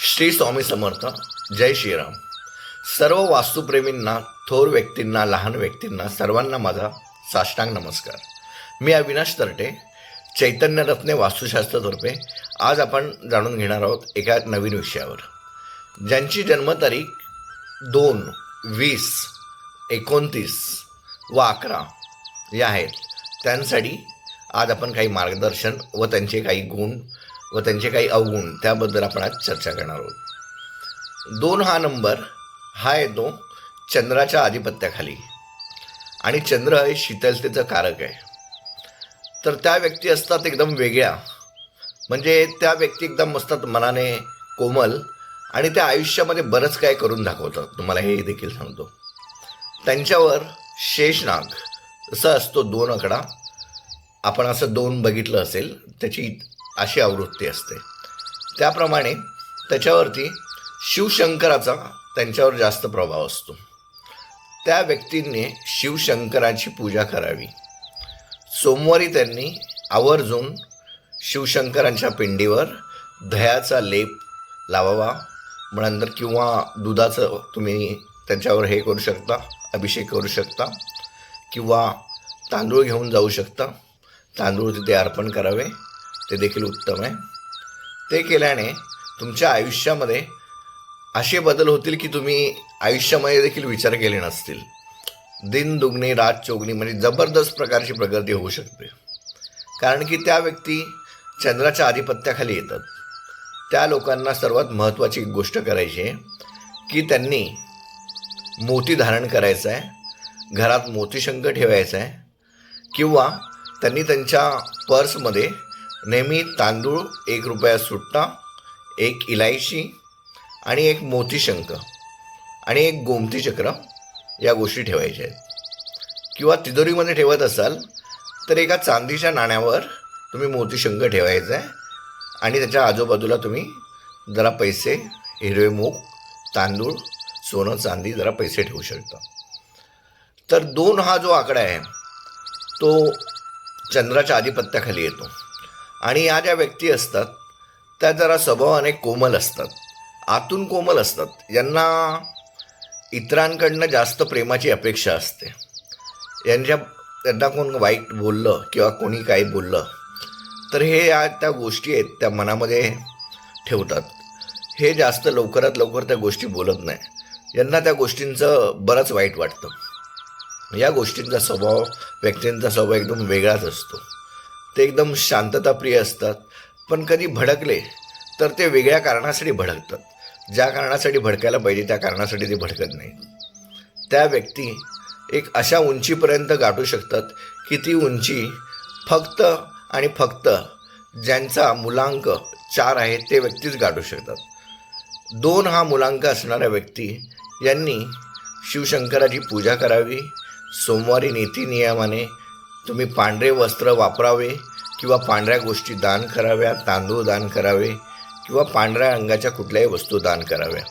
श्री स्वामी समर्थ जय श्रीराम. सर्व वास्तुप्रेमींना थोर व्यक्तींना लहान व्यक्तींना सर्वांना माझा साष्टांग नमस्कार. मी अविनाश तरटे चैतन्यरत्ने वास्तुशास्त्रतर्फे आज आपण जाणून घेणार आहोत एका नवीन विषयावर. ज्यांची जन्मतारीख दोन वीस एकोणतीस व अकरा या आहेत. त्यांसाठी आज आपण काही मार्गदर्शन व त्यांचे काही गुण व त्यांचे काही अवगुण त्याबद्दल आपण आज चर्चा करणार आहोत. दोन हा नंबर हा येतो चंद्राच्या आधिपत्याखाली. आणि चंद्र हे शीतलतेचं कारक आहे. तर त्या व्यक्ती असतात एकदम वेगळ्या. म्हणजे त्या व्यक्ती एकदम असतात मनाने कोमल आणि त्या आयुष्यामध्ये बरंच काय करून दाखवतात. तुम्हाला हे देखील सांगतो. त्यांच्यावर शेषनाग असं असतो दोन आकडा. आपण असं दोन बघितलं असेल त्याची अशी आवृत्ती असते. त्याप्रमाणे त्याच्यावरती शिवशंकराचा त्यांच्यावर जास्त प्रभाव असतो. त्या व्यक्तींनी शिवशंकराची पूजा करावी. सोमवारी त्यांनी आवर्जून शिवशंकरांच्या पिंडीवर दह्याचा लेप लावावा. मग नंतर किंवा दुधाचं तुम्ही त्यांच्यावर हे करू शकता अभिषेक करू शकता किंवा तांदूळ घेऊन जाऊ शकता. तांदूळ तिथे अर्पण करावे. ते देखील उत्तम आहे. ते केल्याने तुमच्या आयुष्यामध्ये असे बदल होतील की तुम्ही आयुष्यामध्ये देखील विचार केले नसतील. दिन दुगणी रात चौगणी म्हणजे जबरदस्त प्रकारची प्रगती होऊ शकते. कारण की त्या व्यक्ती चंद्राच्या आधिपत्याखाली येतात. त्या लोकांना सर्वात महत्त्वाची एक गोष्ट करायची आहे की त्यांनी मोती धारण करायचं आहे घरात मोतीशंक ठेवायचा आहे किंवा त्यांनी त्यांच्या पर्समध्ये नेहमी तांदूळ एक रुपया सुट्टा एक इलायची आणि एक मोतीशंक आणि एक गोमती चक्र या गोष्टी ठेवायच्या आहेत. किंवा तिजोरीमध्ये ठेवत असाल तर एका चांदीच्या नाण्यावर तुम्ही मोतीशंक ठेवायचा आहे आणि त्याच्या आजूबाजूला तुम्ही जरा पैसे हिरवे मूग तांदूळ सोनं चांदी जरा पैसे ठेवू शकता. तर दोन हा जो आकडा आहे तो चंद्राच्या आधिपत्याखाली येतो. आणि या ज्या व्यक्ती असतात त्या जरा स्वभावाने कोमल असतात. आतून कोमल असतात. यांना इतरांकडनं जास्त प्रेमाची अपेक्षा असते. यांच्या त्यांना कोण वाईट बोललं किंवा कोणी काही बोललं तर हे या त्या गोष्टी आहेत त्या मनामध्ये ठेवतात. हे जास्त लवकरात लवकर त्या गोष्टी बोलत नाही. यांना त्या गोष्टींचं बरंच वाईट वाटतं. या गोष्टींचा स्वभाव व्यक्तींचा स्वभाव एकदम वेगळाच असतो. ते एकदम शांतताप्रिय असतात. पण कधी भडकले तर ते वेगळ्या कारणासाठी भडकतात. ज्या कारणासाठी भडकायला पाहिजे त्या कारणासाठी ते भडकत नाही. त्या व्यक्ती एक अशा उंचीपर्यंत गाठू शकतात की ती उंची फक्त आणि फक्त ज्यांचा मुलांक चार आहे ते व्यक्तीच गाठू शकतात. दोन हा मुलांक असणाऱ्या व्यक्ती यांनी शिवशंकराची पूजा करावी सोमवारी नीतिनियमाने तुम्ही पांढरे वस्त्र वापरावे किंवा पांढऱ्या गोष्टी दान कराव्या तांदूळ दान करावे किंवा पांढऱ्या रंगाच्या कुठल्याही वस्तू दान कराव्या.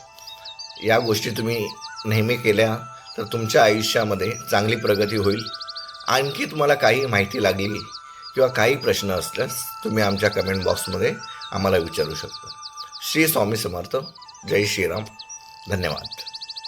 या गोष्टी तुम्ही नेहमी केल्या तर तुमच्या आयुष्यामध्ये चांगली प्रगती होईल. आणखी तुम्हाला काही माहिती लागली किंवा काही प्रश्न असल्यास तुम्ही आमच्या कमेंट बॉक्समध्ये आम्हाला विचारू शकता. श्री स्वामी समर्थ. जय श्रीराम. धन्यवाद.